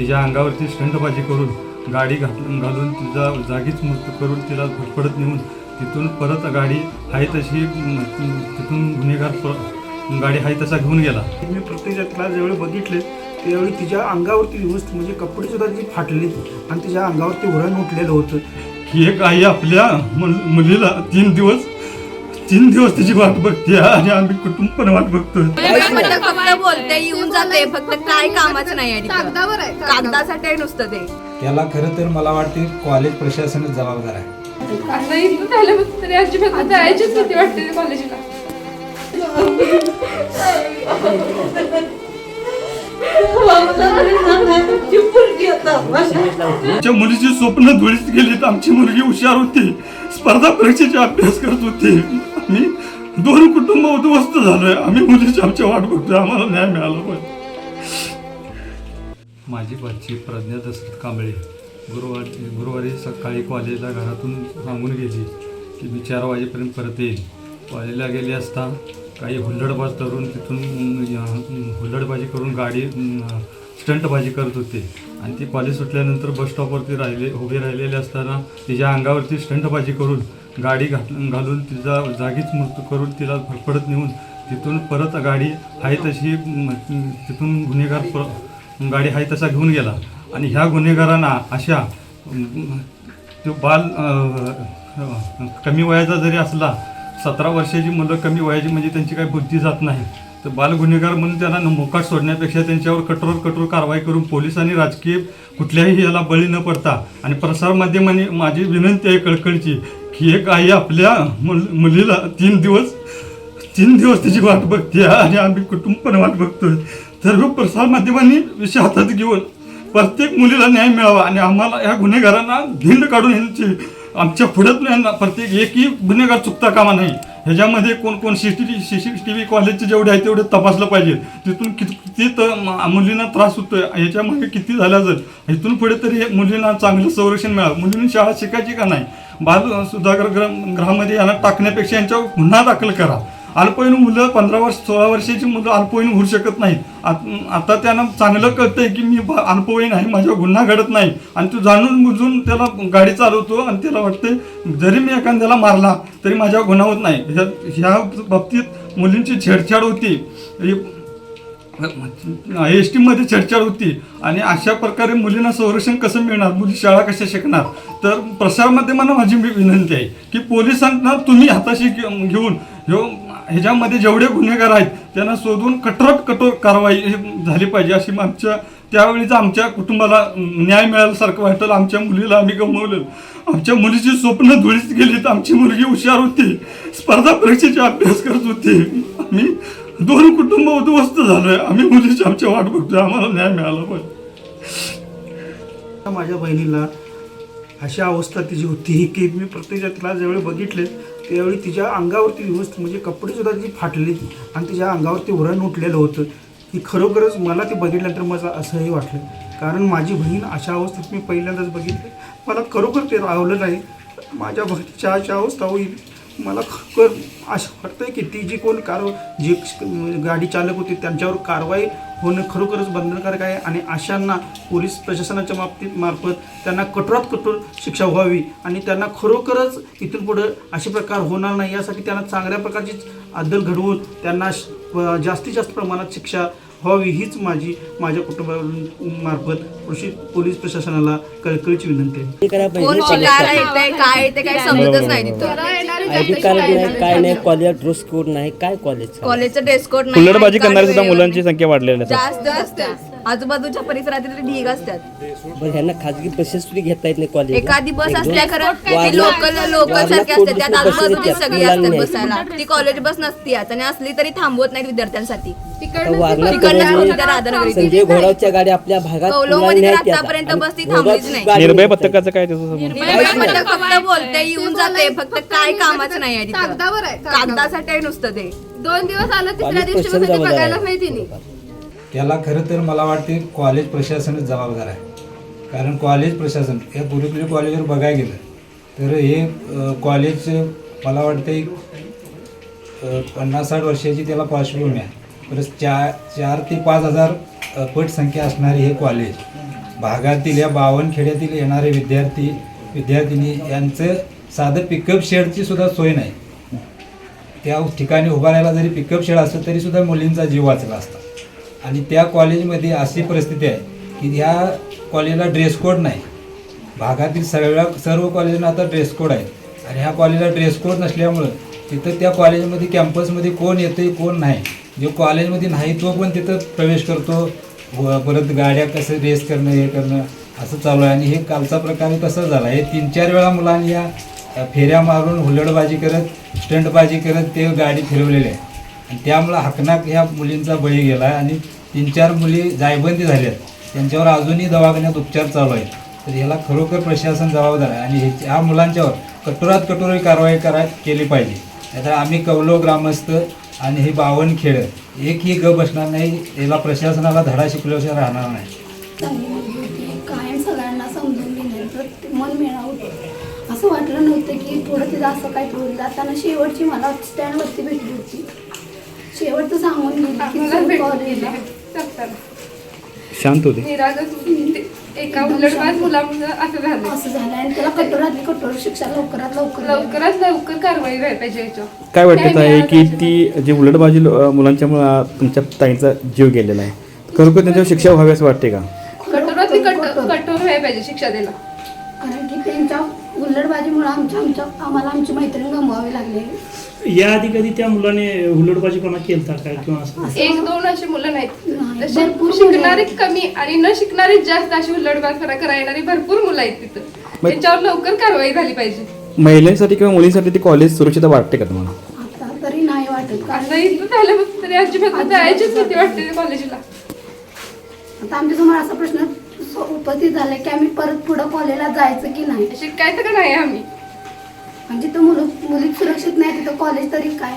तिच्या अंगावरती स्टंटबाजी करून गाडी घात घालून तिचा जागीच मृत्यू करून तिला फटफडत नेऊन तिथून परत गाडी आहे तशी तिथून गुन्हेगार गाडी आहे तसा घेऊन गेला. मी प्रत्यक्षात तिला ज्यावेळी बघितले त्यावेळी तिच्या अंगावरती व्यवस्थित म्हणजे कपडे सुद्धा ती फाटली आणि तिच्या अंगावरती उरण उठलेलं होतं. ही एक आई आपल्या मुल- मुलीला तीन दिवस तीन दिवस वाट बघते आणि आम्ही कुटुंब पण वाट बघतोय. फक्त फक्त बोलते येऊन जाते फक्त काय कामाचं नाही आहे तिथं. कागदावर आहे कागदासाठी आहे नुसतं ते. त्याला खरं तर मला वाटते कॉलेज प्रशासनच जबाबदार आहे. आता इथून झाल्यापासून तरी अजिबात जायचीच भीती वाटते कॉलेजला. आमच्या मुलीची स्वप्न धुळीत गेलीत आमची मुलगी हुशार होती. स्पर्धा परीक्षेचे अभ्यास करत होती. आम्ही दोन कुटुंब उद्ध्वस्त झालोय. आम्ही मुलीची आमच्या वाट बघतोय आम्हाला न्याय मिळाला पाहिजे. माझी बच्ची प्रज्ञा दशरथ कांबळे गुरुवारी गुरुवारी सकाळी कॉलेजला घरातून सांगून गेली की मी चार वाजेपर्यंत परत येईल कॉलेजला गेली असता काही हुल्लडबाज तरुण तिथून हुल्लडबाजी करून गाडी स्टंटबाजी करत होते. आणि ती कॉलेज सुटल्यानंतर बस स्टॉपवरती राहिले उभे राहिलेले असताना तिच्या अंगावरती स्टंटबाजी करून गाडी घात घालून तिचा जागीच मृत्यू करून तिला फडफडत नेऊन तिथून परत गाडी आहे तशी तिथून गुन्हेगार प गाडी आहे तसा घेऊन गेला. आणि ह्या गुन्हेगारांना अशा तो बाल कमी वयाचा जरी असला सतरा वर्षाची मुलं कमी वयाची म्हणजे त्यांची काही बुद्धी जात नाही. तर बाल गुन्हेगार म्हणून त्यांना मोकाट सोडण्यापेक्षा त्यांच्यावर कठोर कठोर कारवाई करून पोलिसांनी राजकीय कुठल्याही याला बळी न पडता आणि प्रसारमाध्यमांनी माझी विनंती आहे कळकळीची की एक आई आपल्या मुल मुलीला तीन दिवस तीन दिवस तिची वाट बघते आणि आम्ही कुटुंब पण वाट बघतोय. सर्व प्रसार माध्यमांनी विषय हातात घेऊन प्रत्येक मुलीला न्याय मिळावा आणि आम्हाला या गुन्हेगारांना धिंड काढून यांची आमच्या पुढ्यात यांना प्रत्येक एकही गुन्हेगार चुकता कामा नाही ह्याच्यामध्ये कोण कोण C T C C T V कॉलेजचे जेवढे आहे तेवढे तपासलं पाहिजे. तिथून किती किती तर मुलींना त्रास होतोय. ह्याच्यामध्ये किती झाल्या जर इथून पुढे तरी मुलींना चांगलं संरक्षण मिळावं. मुलींनी शाळा शिकायची का नाही? बाल सुधागर ग्रह ग्रहामध्ये यांना टाकण्यापेक्षा यांच्यावर गुन्हा दाखल करा. अल्पवयीन मुलं पंधरा वर्ष सोळा वर्षाची मुलं अल्पवयीन होऊ शकत नाहीत. आत- आता त्यांना चांगलं कळतंय की मी ब- अल्पवयीन आहे माझ्या गुन्हा घडत नाही. आणि तो जाणून बुजून त्याला गाडी चालवतो आणि त्याला वाटते जरी मी एखाद्याला मारला तरी माझ्या गुन्हा होत नाही. ह्या ह्या बाबतीत मुलींची छेडछाड होती. एस टीमध्ये छेडछाड होती. आणि अशा प्रकारे मुलींना संरक्षण कसं मिळणार? मुली शाळा कशा शिकणार? तर प्रसारमाध्यमांना माझी विनंती आहे की पोलिसांना तुम्ही हाताशी घे- घेऊन ह्यो ह्याच्यामध्ये जेवढे गुन्हेगार आहेत त्यांना शोधून कठोरात कठोर कारवाई हे झाली पाहिजे अशी आमच्या त्यावेळीच आमच्या कुटुंबाला न्याय मिळाल्यासारखं वाटलं. आमच्या मुलीला आम्ही गमवलं आमच्या मुलीची स्वप्न धुळीत तर आमची मुलगी हुशार होती. स्पर्धा परीक्षेचा अभ्यास करत होती. आम्ही दोन कुटुंब उद्ध्वस्त झालोय. आम्ही मुलीची आमच्या वाट बघतोय. आम्हाला न्याय मिळाला पाहिजे. माझ्या बहिणीला अशा अवस्था तिची होती की मी प्रत्यक्षात तिला ज्यावेळी बघितले त्यावेळी तिच्या अंगावरती व्यवस्थित म्हणजे कपडेसुद्धा तिची फाटले आणि तिच्या अंगावरती व्रण उठलेलं होतं. की खरोखरच मला ते बघितल्यानंतर माझं असंही वाटलं. कारण माझी बहीण अशा अवस्थेत मी पहिल्यांदाच बघितले. मला खरोखर ते रावलं नाही. माझ्या बहिणीच्या अशा अवस्था होईल. मला खरोखर असं वाटतं की ती जी कोण कार जी गाडी चालक होती त्यांच्यावर कारवाई होणं खरोखरच बंधनकारक आहे आणि अशांना पोलीस प्रशासनाच्या बाबतीत मार्फत त्यांना कठोरात कठोर शिक्षा व्हावी आणि त्यांना खरोखरच इथून पुढं असे प्रकार होणार नाही यासाठी त्यांना चांगल्या प्रकारची अदल घडवून त्यांना श- जास्तीत जास्त प्रमाणात शिक्षा व्हावी हीच माझी माझ्या कुटुंबामार्फत कृषी पोलीस प्रशासनाला कळकळीची विनंती आहे. कोण शिकायला येतंय काय येते काय समजतच नाही. तिथं आय डी कार्ड नाही काय नाही कॉलेज ड्रेस कोड नाही काय कॉलेज कॉलेजचं ड्रेस कोड नाही करणारी सुद्धा मुलांची संख्या वाढलेली आहे जास्त. आजूबाजूच्या परिसरात तरी ढीग असतात बरं ह्यांना खाजगी बसेस सुद्धा घेता येत नाही कॉलेज एखादी बस असल्या खरं ती लोकल लोकल सारखी असते त्यात आजूबाजूची सगळी असतात बसायला ती कॉलेज बस नसती आणि असली तरी थांबवत नाहीत विद्यार्थ्यांसाठी वागणार तिकडनं होती त्या राधानगरीत. संजय घोडावच्या गाड्या आपल्या भागात कौलवमध्ये पुन्हा तर न्यायच्या. आतापर्यंत आणि बस ती घोडाची थांबलीच नाही. गाडी निर्भय नाही. पथकाचं काय त्याचं संबंध? निर्भय पथक फक्त बोलते येऊन जाते फक्त काय कामाचं नाही आहे तिथं कागदावर आहे कागदावर. कागदासाठी आहे नुसतं ते दोन दिवस आलं तिसऱ्या दिवशी जबाबदार बघायला. पाहिजे तिने त्याला खरं तर मला वाटते कॉलेज प्रशासनच जबाबदार आहे. कारण कॉलेज प्रशासन या गुरुकुली कॉलेजवर बघायला गेलं तर हे कॉलेज मला वाटते पन्नास साठ वर्षाची त्याला पार्श्वभूमी आहे. परत चार चार ते पाच हजार पट संख्या असणारे हे कॉलेज भागातील या बावनखेड्यातील येणारे विद्यार्थी विद्यार्थिनी यांचं साधं पिकअप शेडची सुद्धा सोय नाही. त्या ठिकाणी उभारायला जरी पिकअप शेड असतं तरीसुद्धा मुलींचा जीव वाचला असता. आणि त्या कॉलेजमध्ये अशी परिस्थिती आहे की ह्या कॉलेजला ड्रेस कोड नाही. भागातील सगळ्या सर्व कॉलेजना आता ड्रेस कोड आहे. आणि ह्या कॉलेजला ड्रेस कोड नसल्यामुळं तिथं त्या कॉलेजमध्ये कॅम्पसमध्ये कोण येते कोण नाही. जो कॉलेजमध्ये नाही तो पण तिथं प्रवेश करतो. परत गाड्या कसं रेस करणं हे करणं असं चालू आहे. आणि हे कालचा प्रकार कसा झाला. हे तीन चार वेळा मुलांनी या या फेऱ्या मारून हुल्लडबाजी करत स्टंटबाजी करत ते गाडी फिरवलेली आहे. आणि त्यामुळं हकनाक ह्या मुलींचा बळी गेला आहे आणि तीन चार मुली जायबंदी झाल्यात त्यांच्यावर अजूनही दवाखान्यात उपचार चालू आहेत. तर ह्याला खरोखर प्रशासन जबाबदार आहे आणि हे ह्या मुलांच्यावर कठोरात कठोर कारवाई करा केली पाहिजे. नाहीतर आम्ही कवलो ग्रामस्थ आणि हे बावन खेळ एकही ग बसणार नाही याला प्रशासनाला धडा शिकल्याशिवाय राहणार नाही. कायम सगळ्यांना समजून घेण्याचं मन मिळावं. असं वाटलं नव्हतं की पुढं तिथं असं काही होईल जाताना शेवटची मला स्टँडवरती भेटली होती. शेवटचं सांगून गेली. शांत होते. निरागस होती. ते एका उलटबाज मुलामुळं असं झालं. असं झालं आणि त्याला कठोरातली कठोर शिक्षा लवकरात लवकर. लवकरात लवकर कारवाई व्हायला पाहिजे याच्यावर. काय वाटतं आहे की. ती जी उलटबाजी अं, मुलांच्यामुळं तुमच्या ताईंचा जीव गेलेला आहे. खरोखर त्यांच्यावर शिक्षा व्हावी असं वाटते का? कठोरातली कठोर कठोर. व्हायला पाहिजे शिक्षा द्यायला. कारण की त्यांच्या उल्लडबाजीमुळे आमच्या आमच्या आम्हाला आमची मैत्रीण गमवावी लागली याआधी कधी त्या मुलाने हुल्लडबाजीपणा केलता काय किंवा असं? एक दोन अशी मुलं नाहीत. तसे भरपूर शिकणारी कमी आणि न शिकणारी जास्त अशी हुल्लडबाजपणा करा येणारी भरपूर मुलं आहेत तिथं. त्यांच्यावर लवकर कारवाई झाली पाहिजे. महिलांसाठी किंवा मुलींसाठी ती कॉलेज सुरक्षित वाटते का तुम्हाला? आता तरी नाही वाटत. आता इथं तरी अजिबात जायचीच भीती वाटते कॉलेजला आता आमच्यासमोर असा प्रश्न स- उपस्थित झाला की आम्ही परत पुढं कॉलेजला जायचं की नाही? शिकायचं का नाही आम्ही. म्हणजे तो मुलं मुली सुरक्षित नाही तिथं कॉलेज तरी काय?